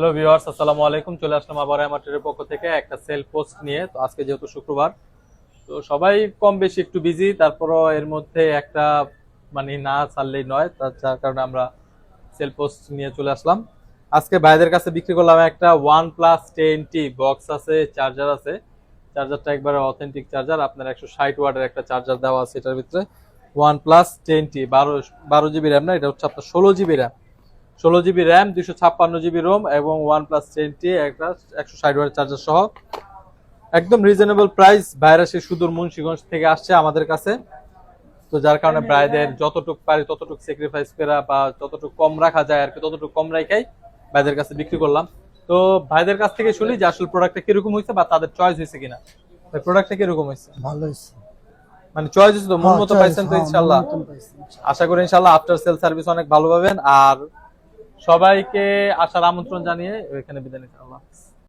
Hello viewers আসসালামু আলাইকুম। চলে আসলাম আবার আমাদের পক্ষ থেকে একটা সেল পোস্ট নিয়ে। তো আজকে যেহেতু শুক্রবার, তো সবাই কম বেশি একটু বিজি তারপরও এর মধ্যে একটা মানে না ছাড়লেই নয়, তার যার কারণে আমরা সেল পোস্ট নিয়ে চলে আসলাম। আজকে ভাইদের কাছে বিক্রি করলাম একটা one plus ten T box আছে চার্জার আছে। চার্জারটা একবারে অথেন্টিক চার্জার আপনার একশো ষাট ওয়ার্ডের একটা চার্জার দেওয়া আছে এটার ভিতরে। ওয়ান প্লাস টেন টি বারো বারো জিবি র্যাম না, এটা হচ্ছে আপনার ষোলো জিবি র্যাম ষোলো জিবি র্যাম দুশো ছাপ্পান্ন জিবি রোম এবং ওয়ান প্লাস টেনটি একটা একশো ষাট ওয়াট চার্জার সহ। একদম রিজনেবল প্রাইস বাইরে সে সুদূর মুন্সিগঞ্জ থেকে আসছে আমাদের কাছে। তো যার কারণে ব্রাইদের যতটুকু পারি ততটুকু স্যাক্রিফাইস করা বা যতটুকু কম রাখা যায় আর কি ততটুকু কম রাখাই ভাইদের কাছে বিক্রি করলাম। তো ভাইদের কাছ থেকে শুনি যে আসলে প্রোডাক্টটা কীরকম হয়েছে বা তাদের চয়েস হয়েছে কিনা। প্রোডাক্টটা কীরকম হয়েছে? ভালো হয়েছে। মানে চয়েস হয়েছে তো মন মতো হ্যাঁ, পাইছেন তো হ্যাঁ, ইনশাল্লাহ মন মতন পাইছি, ইনশাল্লাহ। আশা করি ইনশাল্লাহ আফটার সেল সার্ভিস অনেক ভালো পাবেন। আর সবাইকে আসার আমন্ত্রণ জানিয়ে এখানে বিদায় নিচ্ছি আল্লাহ।